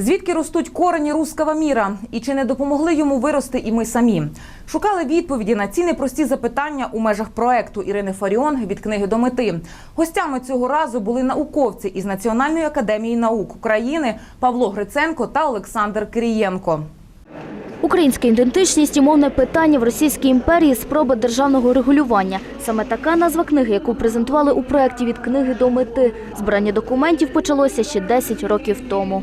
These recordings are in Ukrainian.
Звідки ростуть корені руского міра? І чи не допомогли йому вирости і ми самі? Шукали відповіді на ці непрості запитання у межах проекту Ірини Фаріон від книги до мети. Гостями цього разу були науковці із Національної академії наук України Павло Гриценко та Олександр Кирієнко. Українська ідентичність і мовне питання в Російській імперії спроба державного регулювання. Саме така назва книги, яку презентували у проєкті від книги до мети. Збирання документів почалося ще 10 років тому.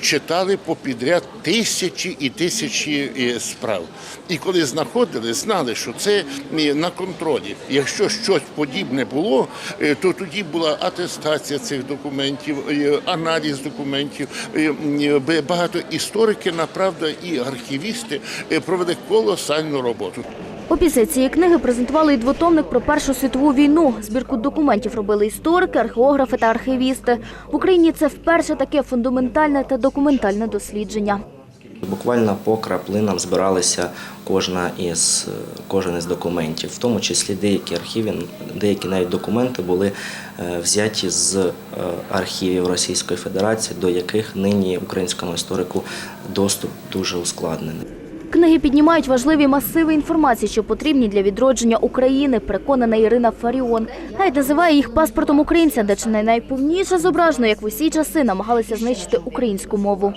Читали попідряд тисячі і тисячі е, справ. І коли знаходили, знали, що це е, на контролі. Якщо щось подібне було, е, то тоді була атестація цих документів, аналіз документів. Багато істориків, направда, і архівісти провели колосальну роботу. Опісля цієї книги презентували і двотомник про Першу світову війну. Збірку документів робили історики, археографи та архівісти. В Україні це вперше таке фундаментальне та документальне дослідження. Буквально по краплинам збиралися кожна із кожен із документів, в тому числі деякі архіви, деякі навіть документи були е, взяті з е, архівів Російської Федерації, до яких нині українському історику доступ дуже ускладнений. Книги піднімають важливі масиви інформації, що потрібні для відродження України, переконана Ірина Фаріон. Навіть називає їх паспортом українця, де чи не найповніше зображено, як в усі часи намагалися знищити українську мову.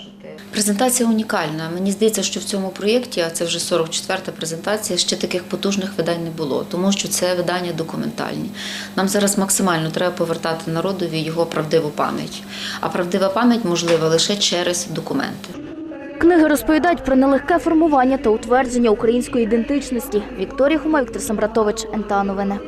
Презентація унікальна. Мені здається, що в цьому проєкті, а це вже 44-та презентація, ще таких потужних видань не було, тому що це видання документальні. Нам зараз максимально треба повертати народові його правдиву пам'ять. А правдива пам'ять можлива лише через документи. Книги розповідають про нелегке формування та утвердження української ідентичності. Вікторія Хума, Самбратович, НТА Новини.